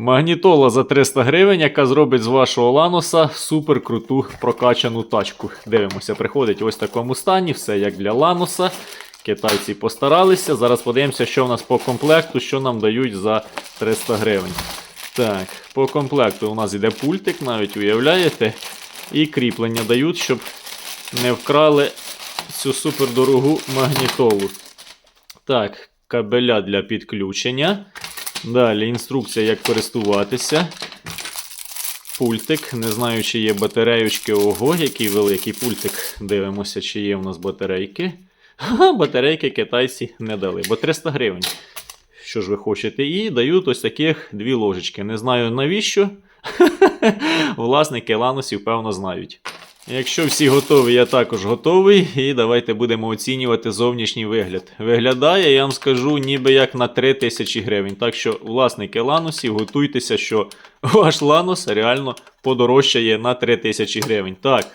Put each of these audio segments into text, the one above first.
Магнітола за 300 гривень, яка зробить з вашого ланоса супер круту прокачану тачку. Дивимося, приходить ось в такому стані, все як для ланоса. Китайці постаралися. Зараз подивимося, що в нас по комплекту, що нам дають за 300 гривень. Так, по комплекту у нас іде пультик, навіть уявляєте. І кріплення дають, щоб не вкрали цю супердорогу магнітолу. Так, кабеля для підключення. Далі інструкція, як користуватися. Пультик. Не знаю, чи є батареючки. Ого, який великий пультик. Дивимося, чи є в нас батарейки. Ха, батарейки китайці не дали, бо 300 гривень. Що ж ви хочете? І дають ось таких дві ложечки. Не знаю навіщо. Власники ланосів, певно, знають. Якщо всі готові, я також готовий. І давайте будемо оцінювати зовнішній вигляд. Виглядає, я вам скажу, ніби як на 3 тисячі гривень. Так що, власники ланосів, готуйтеся, що ваш ланос реально подорожчає на 3 тисячі гривень. Так,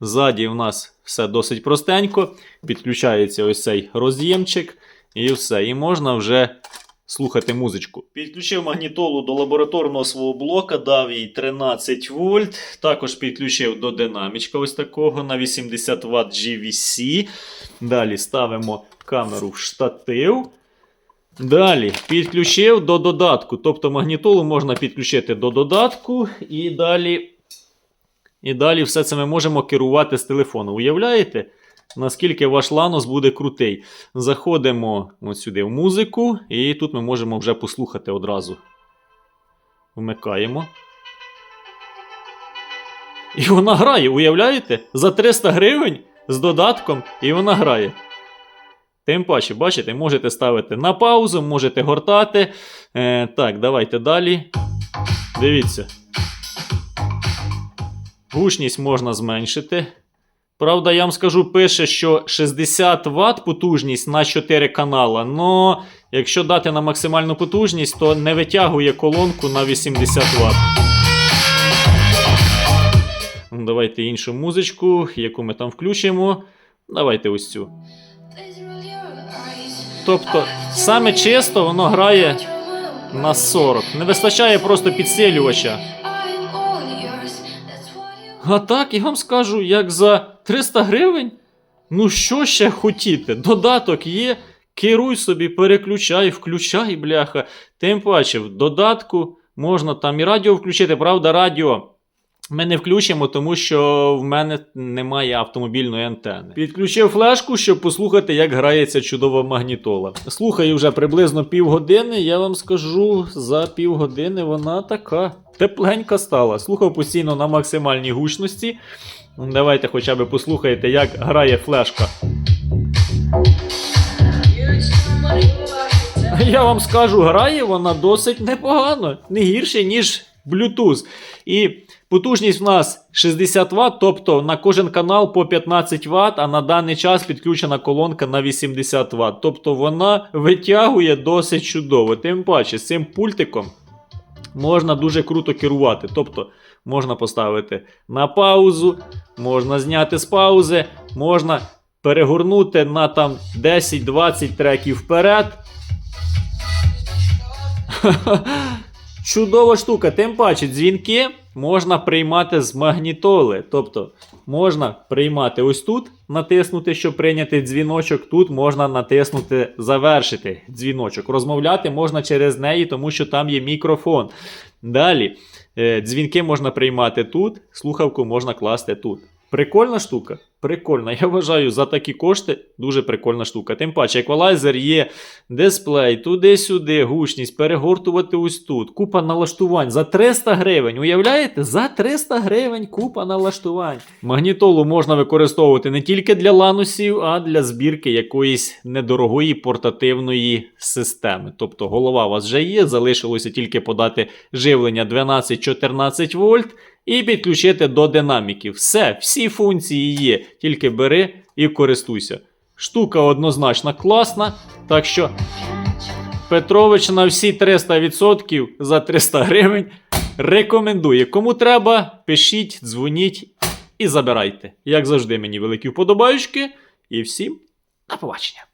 ззаді у нас все досить простенько. Підключається ось цей роз'ємчик, і все. І можна вже слухати музичку. Підключив магнітолу до лабораторного свого блока, дав їй 13 вольт. Також підключив до динамічка ось такого на 80 Вт GVC. Далі ставимо камеру в штатив. Далі підключив до додатку. Тобто магнітолу можна підключити до додатку і далі. І далі все це ми можемо керувати з телефону. Уявляєте? Наскільки ваш ланос буде крутий. Заходимо от сюди в музику, і тут ми можемо вже послухати одразу. Вмикаємо. І вона грає, уявляєте? За 300 гривень з додатком, і вона грає. Тим паче, бачите, можете ставити на паузу, можете гортати. Е, так, давайте далі. Дивіться. Гучність можна зменшити. Правда, я вам скажу, пише, що 60 Вт потужність на 4 канала. Но якщо дати на максимальну потужність, то не витягує колонку на 80 Вт. Ну, Давайте іншу музичку, яку ми там включимо. Давайте ось цю. Тобто, саме чисто воно грає На 40. Не вистачає просто підсилювача. А так, я вам скажу, як за 300 гривень. Ну що ще хотіти? Додаток є. Керуй собі, переключай, включай, бляха. Тим паче, в додатку можна там і радіо включити. Правда, радіо ми не включимо, тому що в мене немає автомобільної антени. Підключив флешку, щоб послухати, як грається чудова магнітола. Слухаю вже приблизно півгодини. Я вам скажу, за півгодини вона така тепленька стала. Слухав постійно на максимальній гучності. Давайте хоча б послухайте, як грає флешка. Я вам скажу, грає вона досить непогано, не гірше, ніж Bluetooth. І потужність в нас 60 Вт, тобто на кожен канал по 15 Вт, а на даний час підключена колонка на 80 Вт. Тобто вона витягує досить чудово. Тим паче, з цим пультиком можна дуже круто керувати. Тобто можна поставити на паузу, можна зняти з паузи, можна перегорнути на там 10-20 треків вперед. Чудова штука, тим паче дзвінки можна приймати з магнітоли. Тобто можна приймати ось тут, натиснути, щоб прийняти дзвіночок. Тут можна натиснути завершити дзвіночок. Розмовляти можна через неї, тому що там є мікрофон. Далі е, дзвінки можна приймати тут, слухавку можна класти тут. Прикольна штука? Прикольна. Я вважаю, за такі кошти дуже прикольна штука. Тим паче, еквалайзер є, дисплей, туди-сюди, гучність, перегортувати ось тут. Купа налаштувань за 300 гривень. Уявляєте? За 300 гривень купа налаштувань. Магнітолу можна використовувати не тільки для ланусів, а для збірки якоїсь недорогої портативної системи. Тобто голова у вас вже є, залишилося тільки подати живлення 12-14 вольт і підключити до динаміків. Все, всі функції є, тільки бери і користуйся. Штука однозначно класна, так що Петрович на всі 300% за 300 гривень рекомендує. Кому треба, пишіть, дзвоніть і забирайте. Як завжди, мені великі вподобаючки. І всім до побачення.